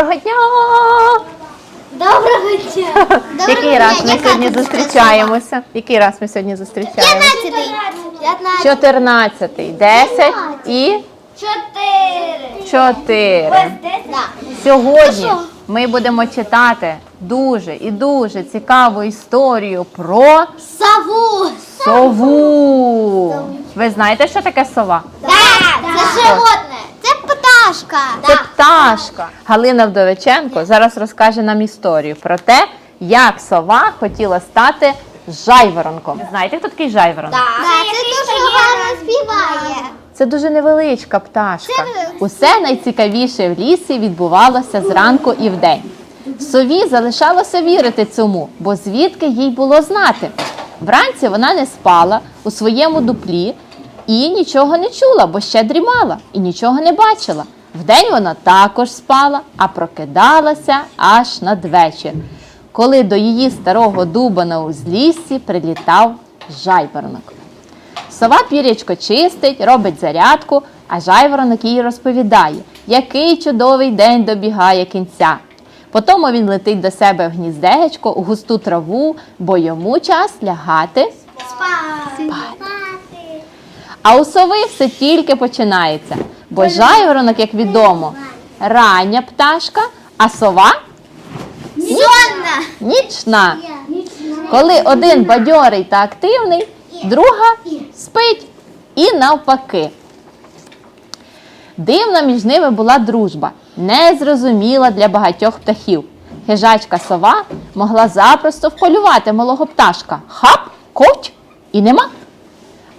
Доброго дня! Доброго дня! Який раз ми сьогодні зустрічаємося? Який раз ми сьогодні зустрічаємося? 15. 15. 14, 10 і 4. 4. Сьогодні ми будемо читати дуже і дуже цікаву історію про Саву. сову. Ви знаєте, що таке сова? Так, це животне. Пташка. Це пташка. Галина Вдовиченко зараз розкаже нам історію про те, як сова хотіла стати жайворонком. Знаєте, хто такий жайворонок? Так, це дуже гарно співає. Це дуже невеличка пташка. Усе найцікавіше в лісі відбувалося зранку і вдень. Сові залишалося вірити цьому, бо звідки їй було знати. Вранці вона не спала у своєму дуплі і нічого не чула, бо ще дрімала і нічого не бачила. Вдень вона також спала, а прокидалася аж надвечір, коли до її старого дуба на узліссі прилітав жайворонок. Сова пірячко чистить, робить зарядку, а жайворонок їй розповідає, який чудовий день добігає кінця. Потім він летить до себе в гніздечко у густу траву, бо йому час лягати. Спати. А у сови все тільки починається. Бо жайворонок, як відомо, рання пташка, а сова Зонна. нічна. Коли один бадьорий та активний, друга спить. І навпаки. Дивна між ними була дружба, незрозуміла для багатьох птахів. Хижачка сова могла запросто вполювати малого пташка. Хап, коч і нема.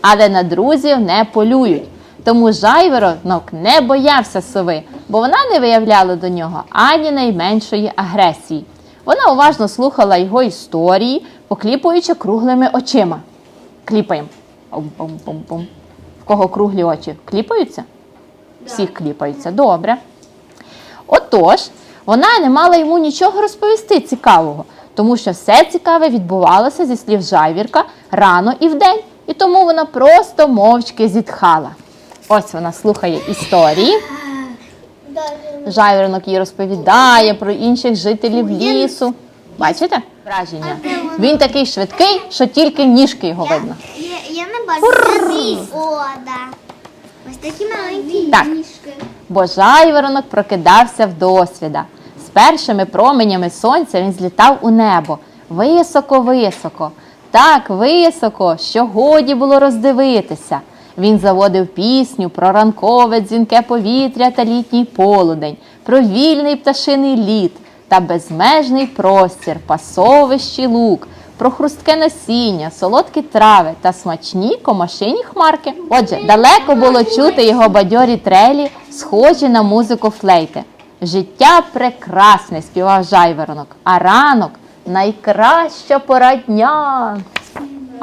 Але на друзів не полюють. Тому жайворонок не боявся сови, бо вона не виявляла до нього ані найменшої агресії. Вона уважно слухала його історії, покліпуючи круглими очима. Кліпаємо. Пум-пум-пум-пум. В кого круглі очі кліпаються? Всіх кліпаються. Добре. Отож, вона не мала йому нічого розповісти цікавого, тому що все цікаве відбувалося зі слів жайвірка рано і вдень, і тому вона просто мовчки зітхала. Ось вона слухає історії. Жайворонок їй розповідає про інших жителів лісу. Бачите? Враження. Він такий швидкий, що тільки ніжки його видно. Я, не бачу. Ось такі маленькі Так. ніжки. Бо жайворонок прокидався вдосвіда. З першими променями сонця він злітав у небо високо-високо, так високо, що годі було роздивитися. Він заводив пісню про ранкове дзвінке повітря та літній полудень, про вільний пташиний літ та безмежний простір, пасовищі лук, про хрустке насіння, солодкі трави та смачні комашині хмарки. Отже, далеко було чути його бадьорі трелі, схожі на музику флейти. Життя прекрасне, співав жайворонок, а ранок найкраща пора дня.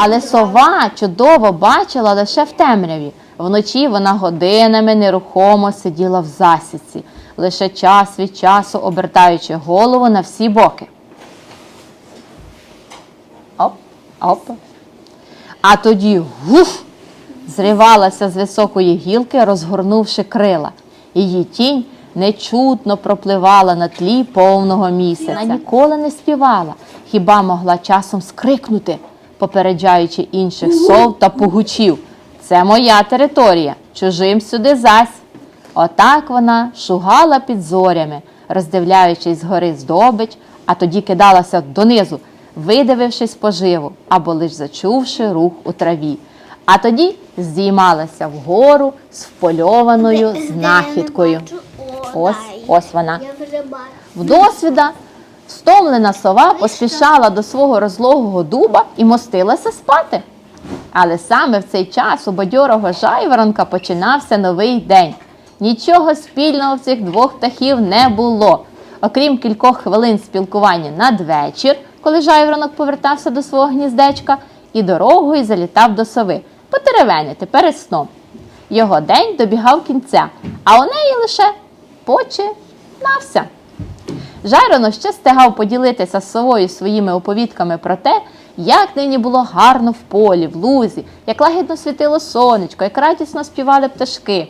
Але сова чудово бачила лише в темряві. Вночі вона годинами нерухомо сиділа в засідці, лише час від часу обертаючи голову на всі боки. Оп, оп. А тоді гуф! Зривалася з високої гілки, розгорнувши крила. Її тінь нечутно пропливала на тлі повного місяця. Вона ніколи не співала, хіба могла часом скрикнути, попереджаючи інших сов та пугучів. Це моя територія, чужим сюди зась. Отак вона шугала під зорями, роздивляючись згори здобич, а тоді кидалася донизу, видивившись поживу або лиш зачувши рух у траві. А тоді здіймалася вгору з впольованою знахідкою. Ось, ось вона. Бачу. Вдосвіда стомлена сова поспішала до свого розлогого дуба і мостилася спати. Але саме в цей час у бадьорого жайворонка починався новий день. Нічого спільного в цих двох птахів не було. Окрім кількох хвилин спілкування надвечір, коли жайворонок повертався до свого гніздечка, і дорогою залітав до сови потеревенити перед сном. Його день добігав кінця, а у неї лише починався. Жайронок ще стигав поділитися з совою своїми оповідками про те, як нині було гарно в полі, в лузі, як лагідно світило сонечко, як радісно співали пташки.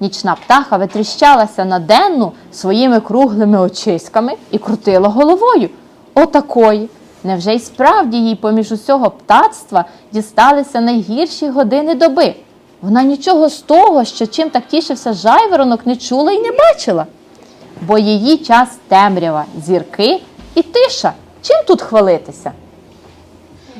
Нічна птаха витріщалася на денну своїми круглими очиськами і крутила головою. Отакої. Невже й справді їй поміж усього птацтва дісталися найгірші години доби? Вона нічого з того, що чим так тішився жайворонок, не чула і не бачила. Бо її час темрява, зірки і тиша. Чим тут хвалитися?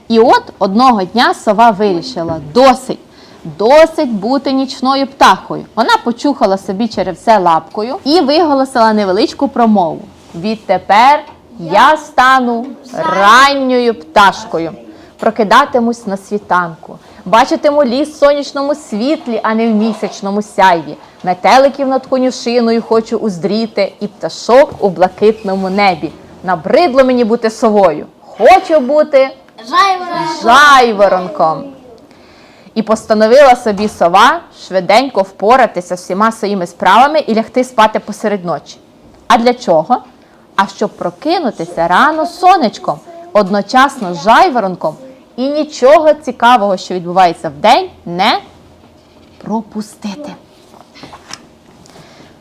І от одного дня сова вирішила: досить, досить бути нічною птахою. Вона почухала собі черевце лапкою і виголосила невеличку промову. Відтепер я стану ранньою пташкою. Прокидатимусь на світанку, бачитиму ліс в сонячному світлі, а не в місячному сяйві. Метеликів над конюшиною хочу уздріти, і пташок у блакитному небі. Набридло мені бути совою. Хочу бути жайворонком. І постановила собі сова швиденько впоратися з всіма своїми справами і лягти спати посеред ночі. А для чого? А щоб прокинутися рано сонечком, одночасно з жайворонком і нічого цікавого, що відбувається вдень, не пропустити.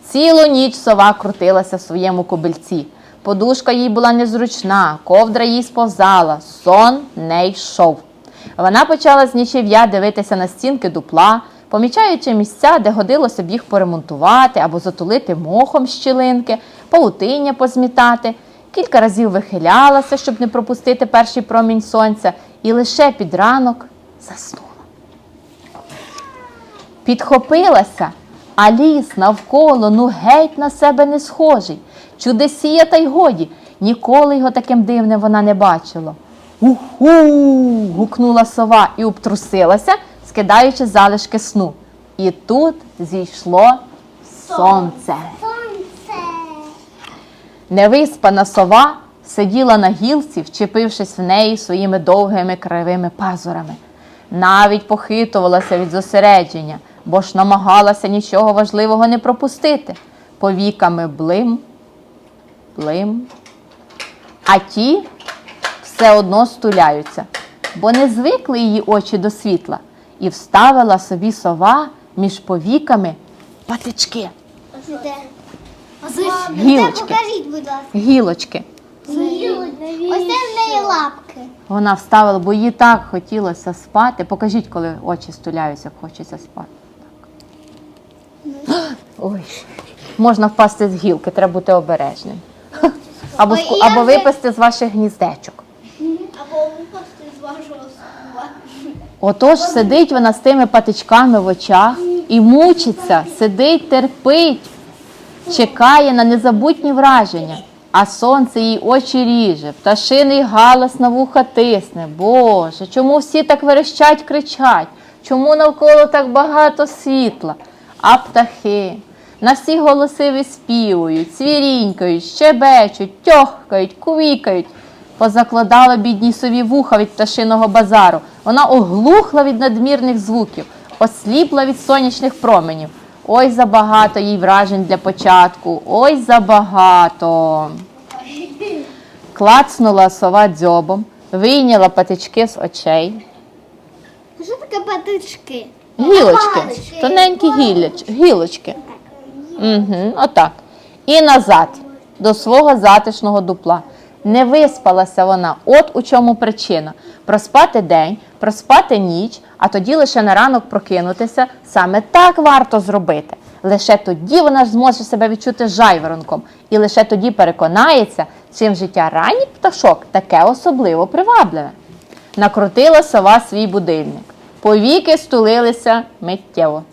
Цілу ніч сова крутилася в своєму кобильці. Подушка їй була незручна, ковдра їй сповзала, сон не йшов. Вона почала з нічів'я дивитися на стінки дупла, помічаючи місця, де годилося б їх поремонтувати або затулити мохом щілинки, паутиння позмітати. Кілька разів вихилялася, щоб не пропустити перший промінь сонця, і лише під ранок заснула. Підхопилася, а ліс навколо ну геть на себе не схожий. Чудесія та й годі, ніколи його таким дивним вона не бачила. Уху. гукнула сова і обтрусилася, скидаючи залишки сну. І тут зійшло сонце. Сонце. Невиспана сова сиділа на гілці, вчепившись в неї своїми довгими кривими пазурами. Навіть похитувалася від зосередження, бо ж намагалася нічого важливого не пропустити. Повіками блим, блим. А ті все одно стуляються, бо не звикли її очі до світла, і вставила собі сова між повіками патички, Гілочки. Гілочки. Ось це в неї лапки. Вона вставила, бо їй так хотілося спати. Покажіть, коли очі стуляються, хочеться спати. Так. Ой. Можна впасти з гілки, треба бути обережним. Або, Ой, ску- я або вже- випасти з ваших гніздечок. Або випасти з вашого скула. Отож сидить вона з тими патичками в очах і мучиться, сидить, терпить, чекає на незабутні враження. А сонце їй очі ріже, пташиний галас на вуха тисне. Боже, чому всі так верещать, кричать? Чому навколо так багато світла? А птахи на всі голоси виспівують, цвірінькають, щебечуть, тьохкають, кувікають. Позакладала бідній сові вуха від пташиного базару. Вона оглухла від надмірних звуків, осліпла від сонячних променів. Ой, забагато їй вражень для початку. Ой, забагато. Клацнула сова дзьобом, вийняла патички з очей. Що таке патички? Гілочки, Палички. тоненькі гілляч, гілочки. Угу, отак. І назад, до свого затишного дупла. Не виспалася вона. От у чому причина. Проспати день, проспати ніч, а тоді лише на ранок прокинутися. Саме так варто зробити. Лише тоді вона ж зможе себе відчути жайворонком. І лише тоді переконається, чим життя ранніх пташок таке особливо привабливе. Накрутила сова свій будильник. Повіки стулилися миттєво.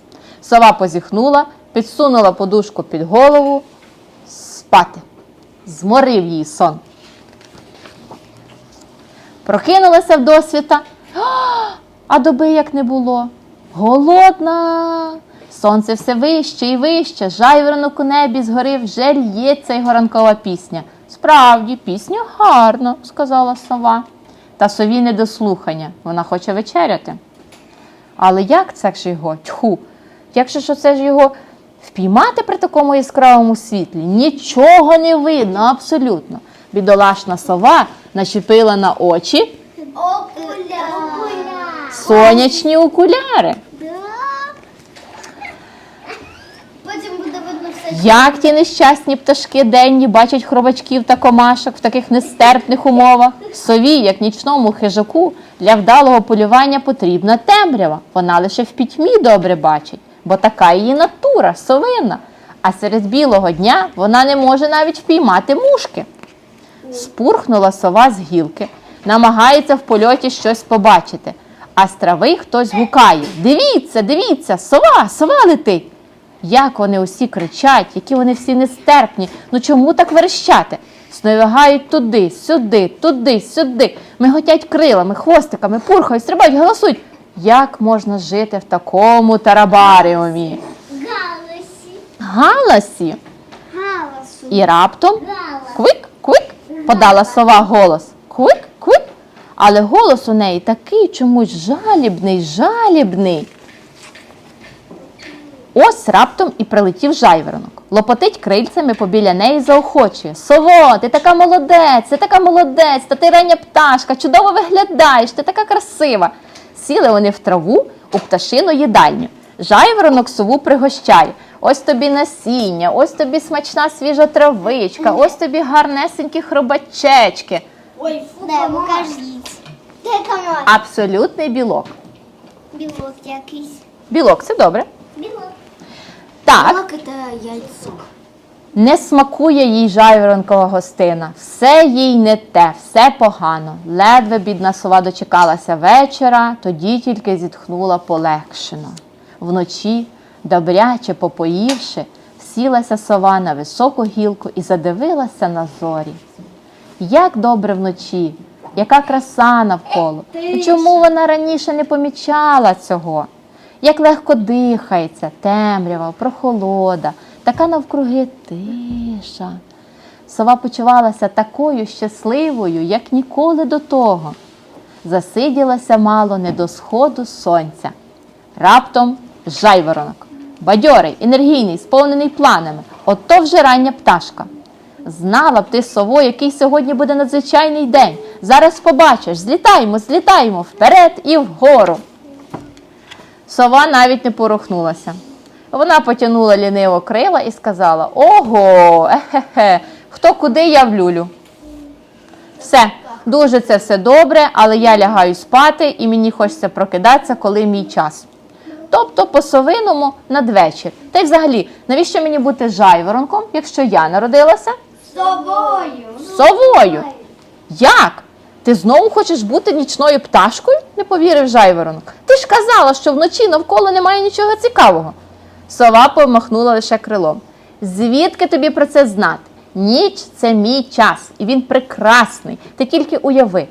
Сова позіхнула, підсунула подушку під голову. Спати. Зморив її сон. Прокинулася в досвіта, а доби як не було. Голодна. Сонце все вище і вище, жайворонок у небі згори вже лється його ранкова пісня. Справді, пісня гарна, сказала сова. Та сові не до слухання, вона хоче вечеряти. Але як це ж його? Тьху, як же ж оце ж його впіймати при такому яскравому світлі? Нічого не видно, абсолютно. Бідолашна сова начепила на очі Окуля. сонячні окуляри. Як ті нещасні пташки денні бачать хробачків та комашок в таких нестерпних умовах? Сові, як нічному хижаку, для вдалого полювання потрібна темрява. Вона лише в пітьмі добре бачить, бо така її натура, совина. А серед білого дня вона не може навіть впіймати мушки. Спурхнула сова з гілки, намагається в польоті щось побачити. А з трави хтось гукає: Дивіться, дивіться, сова, сова летить. Як вони усі кричать, які вони всі нестерпні. Ну чому так верещати? Сновигають туди, сюди, туди, сюди. Миготять крилами, хвостиками, пурхають, стрибають, голосують. Як можна жити в такому тарабаріумі? Галасі. Галасі. Галасу. І раптом. Квик, квик, подала сова голос. Квик, квик. Але голос у неї такий чомусь жалібний, жалібний. Ось раптом і прилетів жайворонок. Лопотить крильцями побіля неї заохочує. Сово, ти така молодець, ти така молодець, та ти рання пташка, чудово виглядаєш, ти така красива. Сіли вони в траву у пташину їдальню. Жайворонок сову пригощає. Ось тобі насіння, ось тобі смачна свіжа травичка, ось тобі гарнесенькі хробачечки. Ой, фу, покажіть. Де комар? Абсолютний білок. Білок якийсь. Білок це добре. Білок. Так, Білок це яйцо. не смакує їй жайворонкова гостина. Все їй не те, все погано. Ледве бідна сова дочекалася вечора, тоді тільки зітхнула полегшено. Вночі, добряче попоївши, сілася сова на високу гілку і задивилася на зорі. Як добре вночі, яка краса навколо. Чому вона раніше не помічала цього? Як легко дихається, темрява, прохолода, така навкруги тиша. Сова почувалася такою щасливою, як ніколи до того. Засиділася мало не до сходу сонця. Раптом жайворонок. Бадьорий, енергійний, сповнений планами. Ото вже рання пташка. Знала б ти, сово, який сьогодні буде надзвичайний день. Зараз побачиш, злітаємо, злітаємо вперед і вгору. Сова навіть не порухнулася. Вона потягнула ліниво крила і сказала: Ого, ехе, хто куди я в люлю. Все, дуже це все добре, але я лягаю спати і мені хочеться прокидатися, коли мій час. Тобто по совиному надвечір. Та й взагалі, навіщо мені бути жайворонком, якщо я народилася З собою. совою? Як? Ти знову хочеш бути нічною пташкою? не повірив жайворонок. Ти ж казала, що вночі навколо немає нічого цікавого. Сова помахнула лише крилом. Звідки тобі про це знати? Ніч це мій час, і він прекрасний. Ти тільки уяви,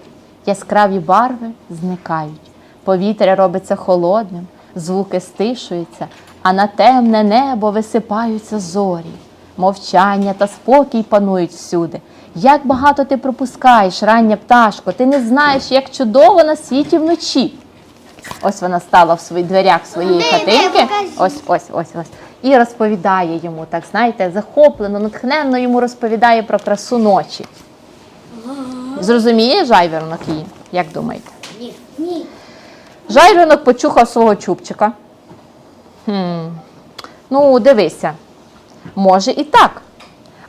яскраві барви зникають, повітря робиться холодним, звуки стишуються, а на темне небо висипаються зорі. Мовчання та спокій панують всюди. Як багато ти пропускаєш, рання пташко, ти не знаєш, як чудово на світі вночі. Ось вона стала в своїх дверях своєї де, хатинки. Ось, ось, ось, ось. І розповідає йому, так знаєте, захоплено, натхненно йому розповідає про красу ночі. Зрозуміє жайворонок її? Як думаєте? Ні. Ні. Жайворонок почухав свого чубчика. Хм. Ну, дивися, може і так.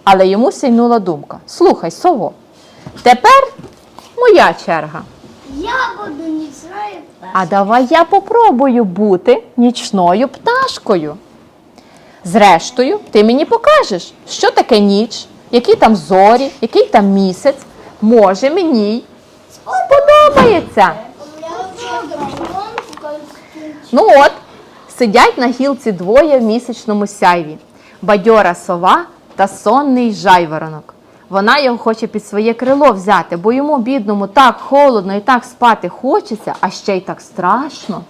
Але йому сяйнула думка. Слухай, сово, тепер моя черга. Я буду нічною А давай я попробую бути нічною пташкою. Зрештою, ти мені покажеш, що таке ніч, які там зорі, який там місяць. Може, мені й сподобається. Ну от, сидять на гілці двоє в місячному сяйві. Бадьора сова та сонний жайворонок. Вона його хоче під своє крило взяти, бо йому, бідному, так холодно і так спати хочеться, а ще й так страшно.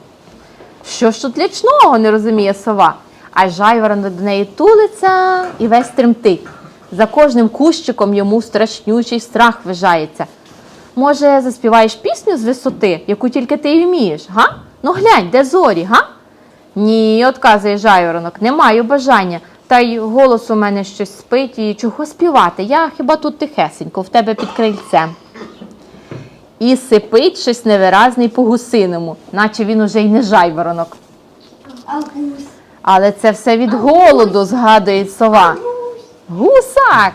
Що ж тут лячного, не розуміє сова. А жайворонок до неї тулиться і весь тремтить. За кожним кущиком йому страшнючий страх вижається. Може, заспіваєш пісню з висоти, яку тільки ти й вмієш, га? Ну глянь, де зорі, га? Ні, отказує жайворонок, не маю бажання. Та й голос у мене щось спить і чого співати? Я хіба тут тихесенько, в тебе під крильцем. І сипить щось невиразний по гусиному, наче він уже й не жайворонок. Але це все від голоду, згадує сова. Гусак!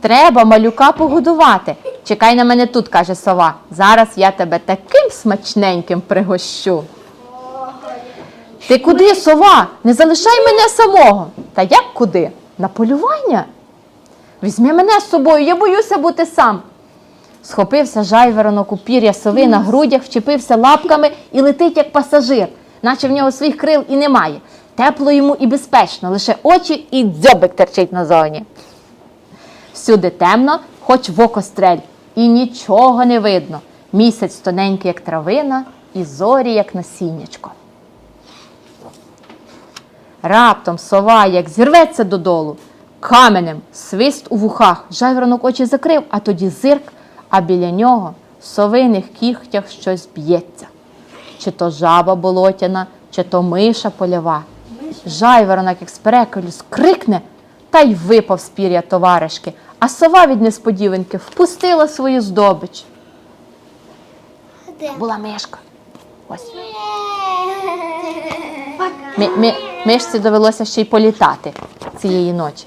Треба малюка погодувати. Чекай на мене тут, каже сова. Зараз я тебе таким смачненьким пригощу. Ти куди, сова? Не залишай мене самого. Та як куди? На полювання? Візьми мене з собою, я боюся бути сам. Схопився жайворонок у пір'я сови на грудях, вчепився лапками і летить, як пасажир, наче в нього своїх крил і немає. Тепло йому і безпечно, лише очі і дзьобик терчить назовні. Всюди темно, хоч в око стрель, і нічого не видно. Місяць тоненький, як травина, і зорі, як насіннячко. Раптом сова, як зірветься додолу, каменем, свист у вухах, жайворонок очі закрив, а тоді зирк, а біля нього в совиних кігтях щось б'ється. Чи то жаба болотяна, чи то миша польова. Жайворонок, як з переколю, скрикне та й випав з пір'я товаришки, а сова від несподіванки впустила свою здобич. Де? Була мишка. Ось. Ми, ми, мишці довелося ще й політати цієї ночі.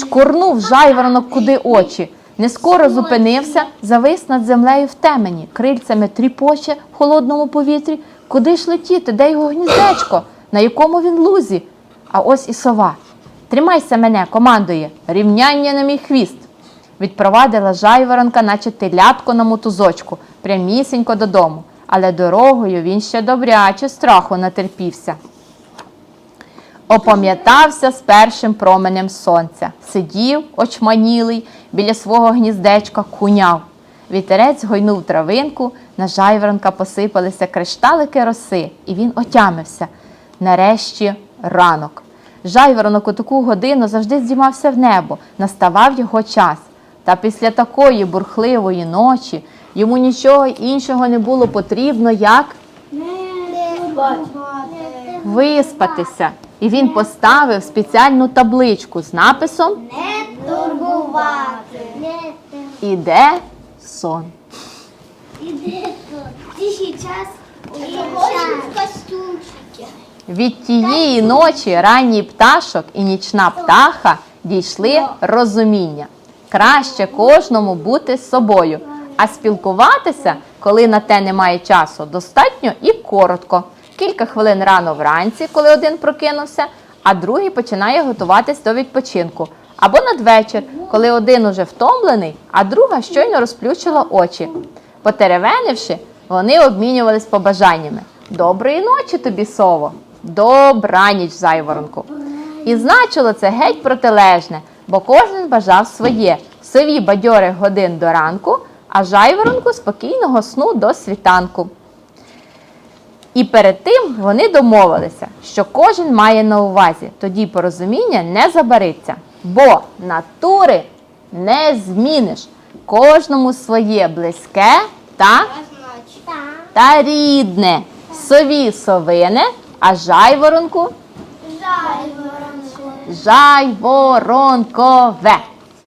Шкурнув жайворонок куди очі. Не скоро зупинився, завис над землею в темені, крильцями тріпоче в холодному повітрі. Куди ж летіти? Де його гніздечко? На якому він лузі? А ось і сова. Тримайся мене, командує, рівняння на мій хвіст. Відпровадила жайворонка, наче телятко на мотузочку, прямісінько додому. Але дорогою він ще добряче страху натерпівся. Опам'ятався з першим променем сонця. Сидів, очманілий, біля свого гніздечка куняв. Вітерець гойнув травинку, на жайворонка посипалися кришталики роси, і він отямився. Нарешті ранок. Жайворонок у таку годину завжди здіймався в небо, наставав його час. Та після такої бурхливої ночі йому нічого іншого не було потрібно, як виспатися. І він поставив спеціальну табличку з написом Не турбувати. Іде сон. Від тієї ночі ранній пташок і нічна птаха дійшли розуміння. Краще кожному бути з собою, а спілкуватися, коли на те немає часу, достатньо і коротко. Кілька хвилин рано вранці, коли один прокинувся, а другий починає готуватись до відпочинку. Або надвечір, коли один уже втомлений, а друга щойно розплющила очі. Потеревенивши, вони обмінювались побажаннями. Доброї ночі тобі, сово! Добраніч, зайворонку. І значило це геть протилежне, бо кожен бажав своє. Сові бадьорих годин до ранку, а жайворонку спокійного сну до світанку. І перед тим вони домовилися, що кожен має на увазі, тоді порозуміння не забариться, бо натури не зміниш. Кожному своє близьке та, та рідне. Сові совине, а жайворонку жайворонкове.